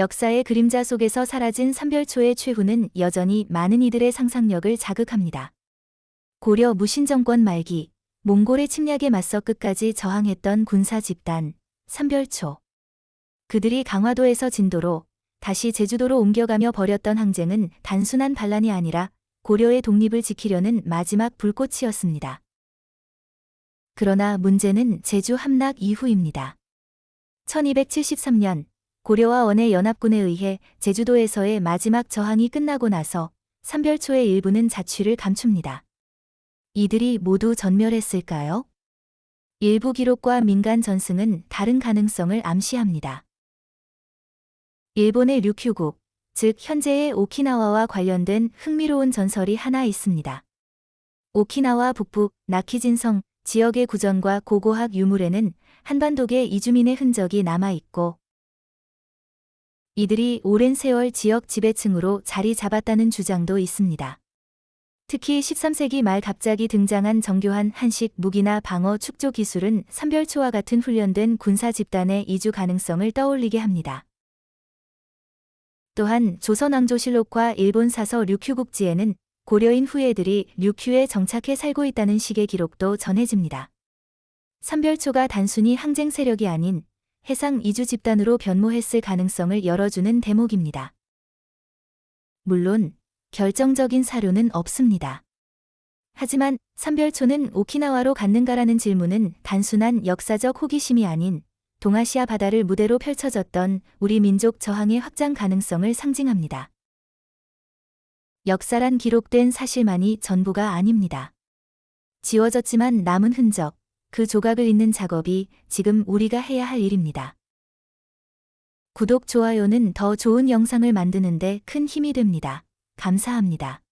역사의 그림자 속에서 사라진 삼별초의 최후는 여전히 많은 이들의 상상력을 자극합니다. 고려 무신정권 말기, 몽골의 침략에 맞서 끝까지 저항했던 군사 집단, 삼별초. 그들이 강화도에서 진도로, 다시 제주도로 옮겨가며 벌였던 항쟁은 단순한 반란이 아니라 고려의 독립을 지키려는 마지막 불꽃이었습니다. 그러나 문제는 제주 함락 이후입니다. 1273년 고려와 원의 연합군에 의해 제주도에서의 마지막 저항이 끝나고 나서 삼별초의 일부는 자취를 감춥니다. 이들이 모두 전멸했을까요? 일부 기록과 민간 전승은 다른 가능성을 암시합니다. 일본의 류큐국, 즉 현재의 오키나와와 관련된 흥미로운 전설이 하나 있습니다. 오키나와 북부 나키진성 지역의 구전과 고고학 유물에는 한반도계 이주민의 흔적이 남아 있고 이들이 오랜 세월 지역 지배층으로 자리 잡았다는 주장도 있습니다. 특히 13세기 말 갑자기 등장한 정교한 한식 무기나 방어 축조 기술은 삼별초와 같은 훈련된 군사 집단의 이주 가능성을 떠올리게 합니다. 또한 조선왕조실록과 일본 사서 류큐국지에는 고려인 후예들이 류큐에 정착해 살고 있다는 식의 기록도 전해집니다. 삼별초가 단순히 항쟁 세력이 아닌 해상 이주 집단으로 변모했을 가능성을 열어주는 대목입니다. 물론 결정적인 사료는 없습니다. 하지만 삼별초는 오키나와로 갔는가라는 질문은 단순한 역사적 호기심이 아닌 동아시아 바다를 무대로 펼쳐졌던 우리 민족 저항의 확장 가능성을 상징합니다. 역사란 기록된 사실만이 전부가 아닙니다. 지워졌지만 남은 흔적, 그 조각을 잇는 작업이 지금 우리가 해야 할 일입니다. 구독, 좋아요는 더 좋은 영상을 만드는데 큰 힘이 됩니다. 감사합니다.